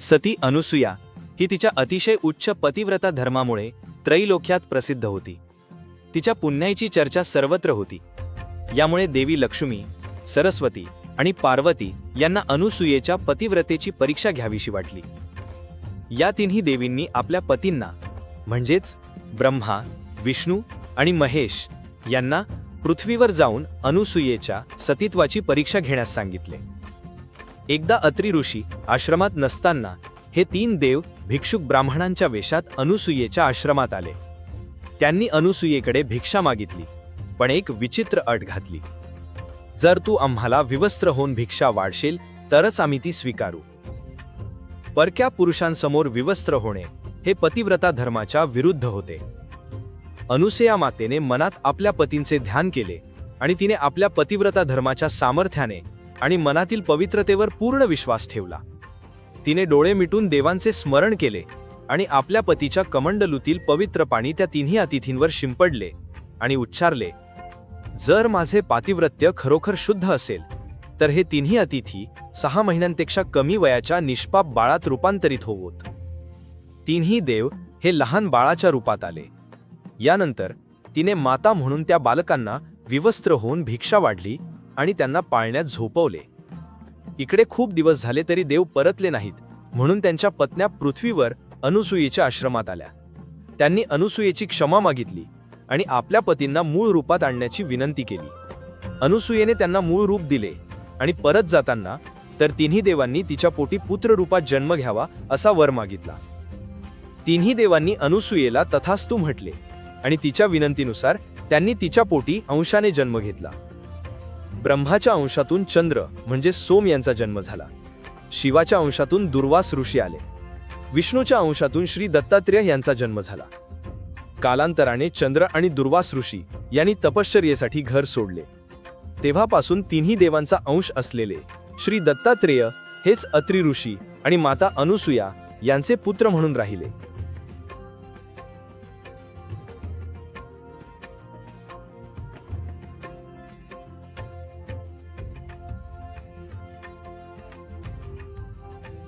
सती अनुसूया ही तिच्या अतिशय उच्च पतिव्रता धर्मामुळे त्रैलोक्यात प्रसिद्ध होती. तिच्या पुण्याईची चर्चा सर्वत्र होती. यामुळे देवी लक्ष्मी सरस्वती आणि पार्वती यांना अनुसूयेच्या पतिव्रतेची परीक्षा घ्यावीशी वाटली. या तिन्ही देवींनी आपल्या पतींना म्हणजेच ब्रह्मा विष्णू आणि महेश यांना पृथ्वीवर जाऊन अनुसूयेच्या सतीत्वाची परीक्षा घेण्यास सांगितले. एकदा अत्री ऋषी आश्रमात नसताना हे तीन देव भिक्षुक ब्राह्मणांच्या वेशात अनुसूयेच्या आश्रमात आले. त्यांनी अनुसुयेकडे भिक्षा मागितली पण एक विचित्र अट घातली. जर तू आम्हाला विवस्त्र होऊन भिक्षा वाढशील तरच आम्ही ती स्वीकारू. परक्या पुरुषांसमोर विवस्त्र होणे हे पतिव्रता धर्माच्या विरुद्ध होते. अनुसया मातेने मनात आपल्या पतींचे ध्यान केले आणि तिने आपल्या पतिव्रता धर्माच्या सामर्थ्याने आणि मनातील पवित्रतेवर पूर्ण विश्वास ठेवला. तिने डोळे मिटून देवांचे स्मरण केले आणि आपल्या पतीच्या कमंडलूतील पवित्र पाणी त्या तिन्ही अतिथींवर शिंपडले आणि उच्चारले जर माझे पातिव्रत्य खरोखर शुद्ध असेल तर हे तिन्ही अतिथी सहा महिन्यांपेक्षा कमी वयाच्या निष्पाप बाळात रूपांतरित होवोत. तिन्ही देव हे लहान बाळाच्या रूपात आले. यानंतर तिने माता म्हणून त्या बालकांना विवस्त्र होऊन भिक्षा वाढली आणि त्यांना पाळण्यात झोपवले. इकडे खूप दिवस झाले तरी देव परतले नाहीत म्हणून त्यांच्या पत्न्या पृथ्वीवर अनुसूयेच्या आश्रमात आल्या. त्यांनी अनुसूयेची क्षमा मागितली आणि आपल्या पतींना मूळ रूपात आणण्याची विनंती केली. अनुसूयेने त्यांना मूळ रूप दिले आणि परत जाताना तर तिन्ही देवांनी तिच्या पोटी पुत्र रूपात जन्म घ्यावा असा वर मागितला. तिन्ही देवांनी अनुसूयेला तथास्तू म्हटले आणि तिच्या विनंतीनुसार त्यांनी तिच्या पोटी अंशाने जन्म घेतला. ब्रह्माच्या अंशातून चंद्र म्हणजे सोम यांचा जन्म झाला. शिवाच्या अंशातून दुर्वास ऋषी आले. विष्णूच्या अंशातून श्री दत्तात्रेय यांचा जन्म झाला. कालांतराने चंद्र आणि दुर्वास ऋषी यांनी तपश्चर्येसाठी घर सोडले. तेव्हापासून तिन्ही देवांचा अंश असलेले श्री दत्तात्रेय हेच अत्रि ऋषी आणि माता अनुसूया यांचे पुत्र म्हणून राहिले.